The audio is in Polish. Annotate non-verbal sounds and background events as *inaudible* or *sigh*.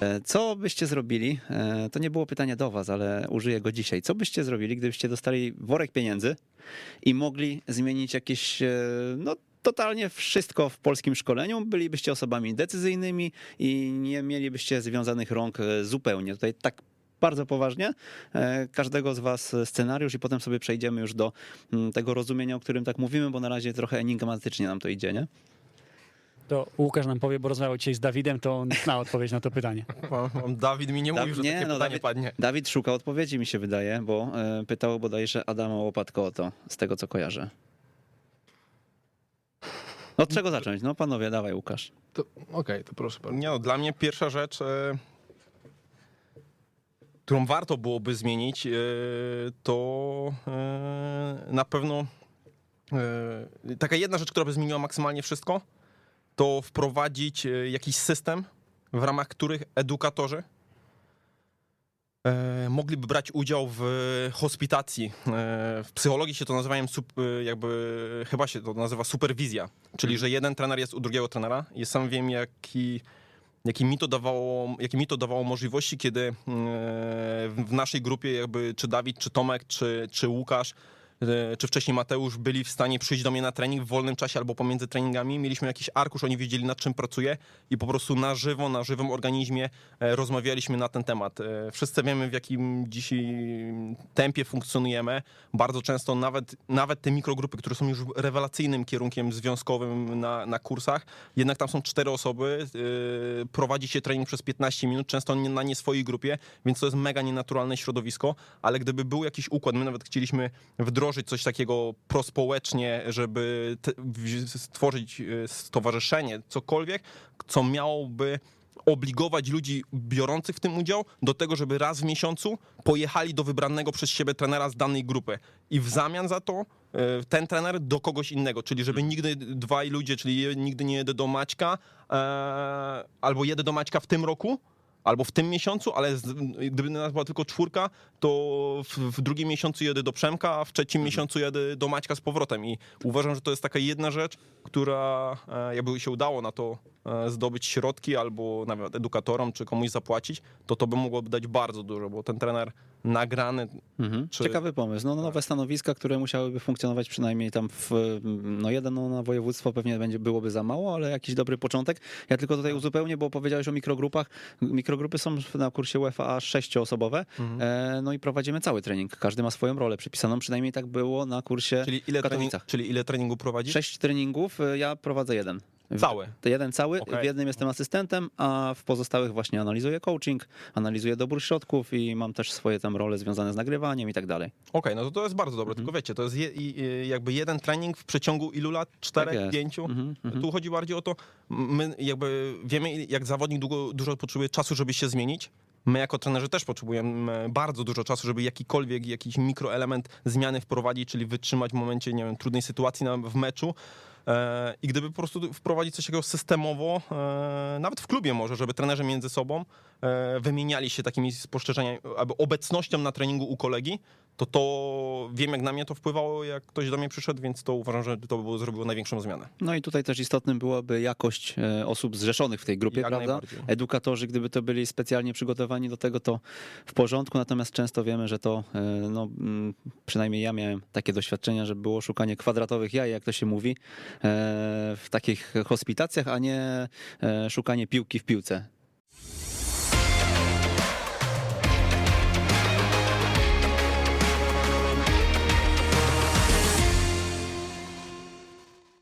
E, Co byście zrobili? e, To nie było pytanie do was, ale użyję go dzisiaj. Co byście zrobili, gdybyście dostali worek pieniędzy i mogli zmienić jakieś, e, no totalnie wszystko w polskim szkoleniu? Bylibyście osobami decyzyjnymi i nie mielibyście związanych rąk zupełnie. Tutaj tak bardzo poważnie każdego z was scenariusz i potem sobie przejdziemy już do mm, tego rozumienia, o którym tak mówimy, bo na razie trochę enigmatycznie nam to idzie, nie? To Łukasz nam powie, bo rozmawiał dzisiaj z Dawidem, to on zna odpowiedź na to pytanie. *laughs* Dawid mi nie mówił, że takie pytanie no, Dawid, padnie. Dawid szuka odpowiedzi, mi się wydaje, bo e, pytał bodajże Adama Łopatko o to, z tego co kojarzę. Od czego zacząć? No panowie, dawaj Łukasz. Okej, to proszę bardzo. Nie no, dla mnie pierwsza rzecz, e, którą warto byłoby zmienić, e, to e, na pewno e, taka jedna rzecz, która by zmieniła maksymalnie wszystko, to wprowadzić e, jakiś system, w ramach których edukatorzy e, mogliby brać udział w hospitacji. E, w psychologii się to nazywają jakby, chyba się to nazywa superwizja, czyli że jeden trener jest u drugiego trenera i sam wiem jaki jaki mi to dawało, jakie mi to dawało możliwości, kiedy e, w naszej grupie jakby czy Dawid, czy Tomek, czy, czy Łukasz, czy wcześniej Mateusz byli w stanie przyjść do mnie na trening w wolnym czasie albo pomiędzy treningami. Mieliśmy jakiś arkusz, oni wiedzieli nad czym pracuję i po prostu na żywo, na żywym organizmie e, rozmawialiśmy na ten temat. E, Wszyscy wiemy w jakim dzisiaj tempie funkcjonujemy. Bardzo często nawet, nawet te mikrogrupy, które są już rewelacyjnym kierunkiem związkowym na, na kursach, jednak tam są cztery osoby, prowadzi się trening przez 15 minut, często na nie swojej grupie, więc to jest mega nienaturalne środowisko, ale gdyby był jakiś układ, my nawet chcieliśmy wdrożyć coś takiego prospołecznie, żeby stworzyć yy, stowarzyszenie, cokolwiek, co miałoby obligować ludzi biorących w tym udział do tego, żeby raz w miesiącu pojechali do wybranego przez siebie trenera z danej grupy. I w zamian za to e, ten trener do kogoś innego, czyli żeby nigdy dwaj ludzie, czyli nigdy nie jedę do Maćka e, albo jedę do Maćka w tym roku, albo w tym miesiącu, ale z, gdyby nas była tylko czwórka, to w, w drugim miesiącu jedę do Przemka, a w trzecim miesiącu jedę do Maćka z powrotem. I uważam, że to jest taka jedna rzecz, która e, jakby się udało na to e, zdobyć środki albo nawet edukatorom czy komuś zapłacić, to to by mogłoby dać bardzo dużo, bo ten trener nagrany Mhm. Czy- Ciekawy pomysł. No, nowe stanowiska, które musiałyby funkcjonować przynajmniej tam w, no jeden no, na województwo pewnie będzie, byłoby za mało, ale jakiś dobry początek. Ja tylko tutaj uzupełnię, bo powiedziałeś o mikrogrupach. Mikrogrupy są na kursie UEFA sześcioosobowe, e, no i prowadzimy cały trening. Każdy ma swoją rolę przypisaną, przynajmniej tak było na kursie Czyli ile, w trening, czyli ile treningu prowadzisz? Sześć treningów, e, ja prowadzę jeden. W- Cały. To jeden cały, Okej. w jednym jestem asystentem, a w pozostałych właśnie analizuję coaching, analizuję dobór środków i mam też swoje tam role związane z nagrywaniem i tak dalej. Okej, no to to jest bardzo dobre, Mhm. tylko wiecie, to jest je, jakby jeden trening w przeciągu ilu lat? Czterech, Tak pięciu? Mhm, mhm. Tu chodzi bardziej o to, my jakby wiemy, jak zawodnik długo, dużo potrzebuje czasu, żeby się zmienić. My jako trenerzy też potrzebujemy bardzo dużo czasu, żeby jakikolwiek, jakiś mikroelement zmiany wprowadzić, czyli wytrzymać w momencie, nie wiem, trudnej sytuacji w meczu. E, I gdyby po prostu wprowadzić coś takiego systemowo, e, nawet w klubie może, żeby trenerzy między sobą e, wymieniali się takimi spostrzeżeniami, albo obecnością na treningu u kolegi, to to wiem, jak na mnie to wpływało, jak ktoś do mnie przyszedł, więc to uważam, że to by było, zrobiło największą zmianę. No i tutaj też istotnym byłaby jakość e, osób zrzeszonych w tej grupie, Jak prawda? Edukatorzy, gdyby to byli specjalnie przygotowani do tego, to w porządku, natomiast często wiemy, że to, e, no mm, przynajmniej ja miałem takie doświadczenia, że było szukanie kwadratowych jaj, jak to się mówi, e, w takich hospitacjach, a nie szukanie piłki w piłce.